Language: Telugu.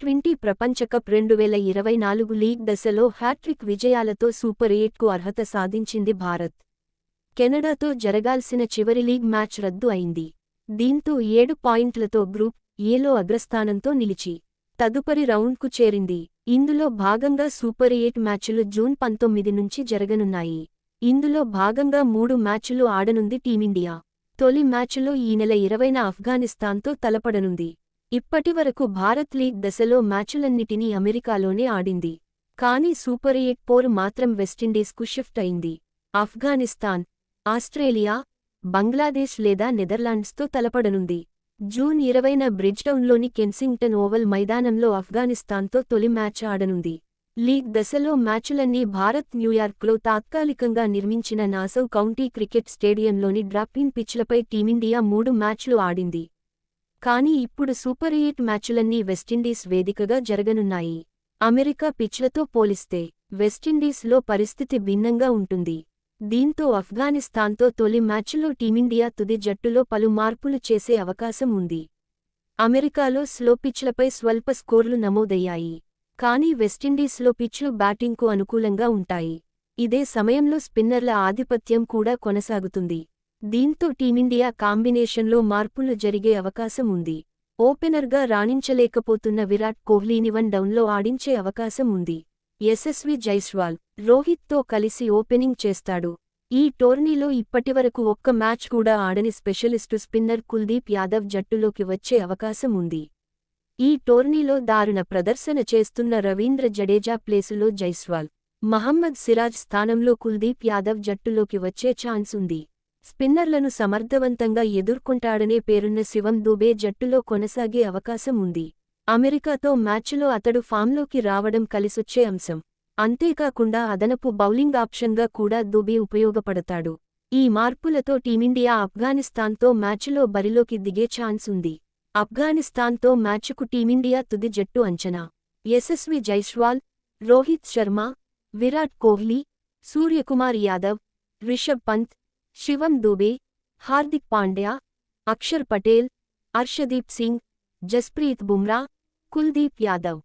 ట్వంటీ ప్రపంచకప్ రెండు వేల ఇరవై నాలుగు లీగ్ దశలో హ్యాట్రిక్ విజయాలతో సూపర్ ఎయిట్కు అర్హత సాధించింది భారత్. కెనడాతో జరగాల్సిన చివరి లీగ్ మ్యాచ్ రద్దు అయింది. దీంతో ఏడు పాయింట్లతో గ్రూప్ ఏలో అగ్రస్థానంతో నిలిచి తదుపరి రౌండ్కు చేరింది. ఇందులో భాగంగా సూపర్ ఎయిట్ మ్యాచ్లు జూన్ పంతొమ్మిది నుంచి జరగనున్నాయి. ఇందులో భాగంగా మూడు మ్యాచ్లు ఆడనుంది టీమిండియా. తొలి మ్యాచ్లో ఈ నెల ఇరవైన ఆఫ్ఘనిస్తాన్తో తలపడనుంది. ఇప్పటివరకు భారత్ లీగ్ దశలో మ్యాచులన్నిటినీ అమెరికాలోనే ఆడింది. కానీ సూపర్ ఎయిట్ పోరు మాత్రం వెస్టిండీస్కు షిఫ్ట్ అయింది. ఆఫ్ఘనిస్తాన్ ఆస్ట్రేలియా బంగ్లాదేశ్ లేదా నెదర్లాండ్స్తో తలపడనుంది. జూన్ ఇరవైన బ్రిడ్జ్టౌన్లోని కెన్సింగ్టన్ ఓవల్ మైదానంలో ఆఫ్ఘనిస్తాన్తో తొలి మ్యాచ్ ఆడనుంది. లీగ్ దశలో మ్యాచులన్నీ భారత్ న్యూయార్క్లో తాత్కాలికంగా నిర్మించిన నాసౌ కౌంటీ క్రికెట్ స్టేడియంలోని డ్రాపింగ్ పిచ్లపై టీమిండియా మూడు మ్యాచ్లు ఆడింది. కానీ ఇప్పుడు సూపర్ ఎయిట్ మ్యాచులన్నీ వెస్టిండీస్ వేదికగా జరగనున్నాయి. అమెరికా పిచ్లతో పోలిస్తే వెస్టిండీస్లో పరిస్థితి భిన్నంగా ఉంటుంది. దీంతో ఆఫ్ఘనిస్తాన్తో తొలి మ్యాచ్లో టీమిండియా తుది జట్టులో పలు మార్పులు చేసే అవకాశం ఉంది. అమెరికాలో స్లో పిచ్లపై స్వల్ప స్కోర్లు నమోదయ్యాయి. కానీ వెస్టిండీస్లో పిచ్లు బ్యాటింగ్కు అనుకూలంగా ఉంటాయి. ఇదే సమయంలో స్పిన్నర్ల ఆధిపత్యం కూడా కొనసాగుతుంది. దీంతో టీమిండియా కాంబినేషన్లో మార్పులు జరిగే అవకాశం ఉంది. ఓపెనర్గా రాణించలేకపోతున్న విరాట్ కోహ్లీని వన్ డౌన్లో ఆడించే అవకాశం ఉంది. యశస్వి జైస్వాల్ రోహిత్తో కలిసి ఓపెనింగ్ చేస్తాడు. ఈ టోర్నీలో ఇప్పటివరకు ఒక్క మ్యాచ్ కూడా ఆడని స్పెషలిస్టు స్పిన్నర్ కుల్దీప్ యాదవ్ జట్టులోకి వచ్చే అవకాశం ఉంది. ఈ టోర్నీలో దారుణ ప్రదర్శన చేస్తున్న రవీంద్ర జడేజా ప్లేసులో జైస్వాల్ మహమ్మద్ సిరాజ్ స్థానంలో కుల్దీప్ యాదవ్ జట్టులోకి వచ్చే ఛాన్స్ ఉంది. స్పిన్నర్లను సమర్థవంతంగా ఎదుర్కొంటాడనే పేరున్న శివం దుబే జట్టులో కొనసాగే అవకాశం ఉంది. అమెరికాతో మ్యాచ్లో అతడు ఫామ్లోకి రావడం కలిసొచ్చే అంశం. అంతేకాకుండా అదనపు బౌలింగ్ ఆప్షన్గా కూడా దుబే ఉపయోగపడతాడు. ఈ మార్పులతో టీమిండియా ఆఫ్ఘనిస్తాన్తో మ్యాచ్లో బరిలోకి దిగే ఛాన్స్ ఉంది. ఆఫ్ఘనిస్తాన్తో మ్యాచ్కు టీమిండియా తుది జట్టు అంచనా. యశస్వి జైస్వాల్ రోహిత్ శర్మ విరాట్ కోహ్లీ సూర్యకుమార్ యాదవ్ రిషబ్ పంత్ शिवम दुबे हार्दिक पांड्या अक्षर पटेल अर्षदीप सिंह जसप्रीत बुमराह कुलदीप यादव।